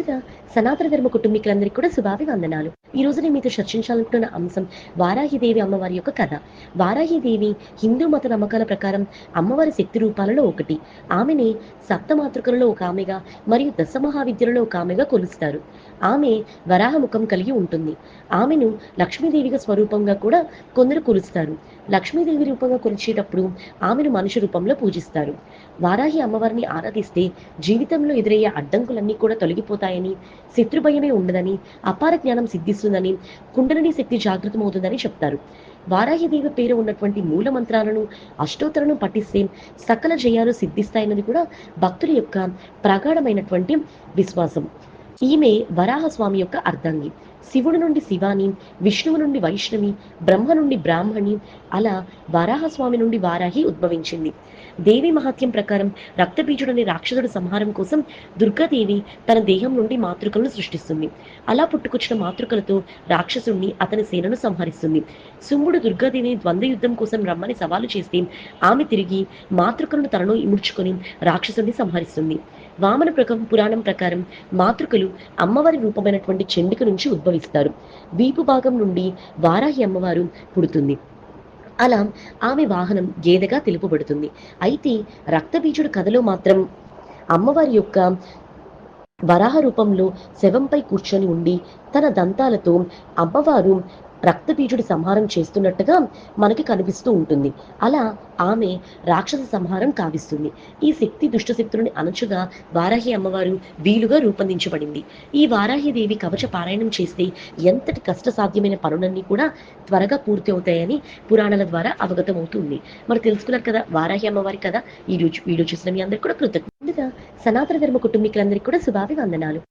ముందుగా సనాతన ధర్మ కుటుంబీకులందరికీ కూడా శుభాభివందనాలు. ఈ రోజు నేను మీతో చర్చించాలనుకుంటున్న అంశం వారాహిదేవి అమ్మవారి యొక్క కథ. వారాహిదేవి హిందూ మత నమ్మకాల ప్రకారం అమ్మవారి శక్తి రూపాలలో ఒకటి. ఆమెని సప్తమాతృకలలో ఒక ఆమెగా మరియు దశ మహావిద్యలలో ఒక ఆమెగా కొలుస్తారు. ఆమె వరాహ ముఖం కలిగి ఉంటుంది. ఆమెను లక్ష్మీదేవిగా స్వరూపంగా కూడా కొందరు కొలుస్తారు. లక్ష్మీదేవి రూపంగా కొలిచేటప్పుడు ఆమెను మనుషు రూపంలో పూజిస్తారు. వారాహి అమ్మవారిని ఆరాధిస్తే జీవితంలో ఎదురయ్యే అడ్డంకులన్నీ కూడా తొలగిపోతాయని శత్రుభయమే ఉండదని అపార జ్ఞానం చేస్తుందని కుండలిని శక్తి జాగృతమవుతుందని చెప్తారు. వారాహిదేవి పేరు ఉన్నటువంటి మూల మంత్రాలను అష్టోత్తరను పఠిస్తే సకల జయాలు సిద్ధిస్తాయన్నది కూడా భక్తుల యొక్క ప్రగాఢమైనటువంటి విశ్వాసం. ఈమె వరాహస్వామి యొక్క అర్ధాంగి. శివుడి నుండి శివాని విష్ణువు నుండి వైష్ణవి బ్రహ్మ నుండి బ్రాహ్మణి అలా వారాహస్వామి నుండి వారాహి ఉద్భవించింది. దేవి మహత్యం ప్రకారం రక్తబీజుడనే రాక్షసుడి సంహారం కోసం దుర్గాదేవి తన దేహం నుండి మాతృకలను సృష్టిస్తుంది. అలా పుట్టుకొచ్చిన మాతృకలతో రాక్షసుణ్ణి అతని సేనను సంహరిస్తుంది. సుమ్ముడు దుర్గాదేవిని ద్వంద్వ యుద్ధం కోసం రమ్మని సవాలు చేస్తే ఆమె తిరిగి మాతృకలను తనలో ఇముడ్చుకొని రాక్షసుని సంహరిస్తుంది. వామన ప్రకం పురాణం ప్రకారం మాతృకలు అమ్మవారి రూపమైనటువంటి చెండిక నుంచి ఉద్భవిస్తారు. వీపు భాగం నుండి వారాహి అమ్మవారు పుడుతుంది. అలా ఆమె వాహనం గేదెగా తెలుపబడుతుంది. అయితే రక్తబీజుడు కథలో మాత్రం అమ్మవారి యొక్క వరాహ రూపంలో శవంపై కూర్చొని ఉండి తన దంతాలతో అమ్మవారు రక్తబీజుడి సంహారం చేస్తున్నట్టుగా మనకి కనిపిస్తూ ఉంటుంది. అలా ఆమె రాక్షస సంహారం కావిస్తుంది. ఈ శక్తి దుష్ట శక్తులని వారాహి అమ్మవారు వీలుగా రూపొందించబడింది. ఈ వారాహిదేవి కవచ పారాయణం చేస్తే ఎంతటి కష్ట సాధ్యమైన పనులన్నీ కూడా త్వరగా పూర్తి అవుతాయని పురాణాల ద్వారా అవగతమవుతుంది. మరి తెలుసుకున్నారు కదా వారాహి అమ్మవారి కదా ఈ రోజు వీడియో చూసిన మీ అందరికీ కూడా కృతజ్ఞత సనాతన ధర్మ కుటుంబీకులందరికీ కూడా శుభాభివందనాలు.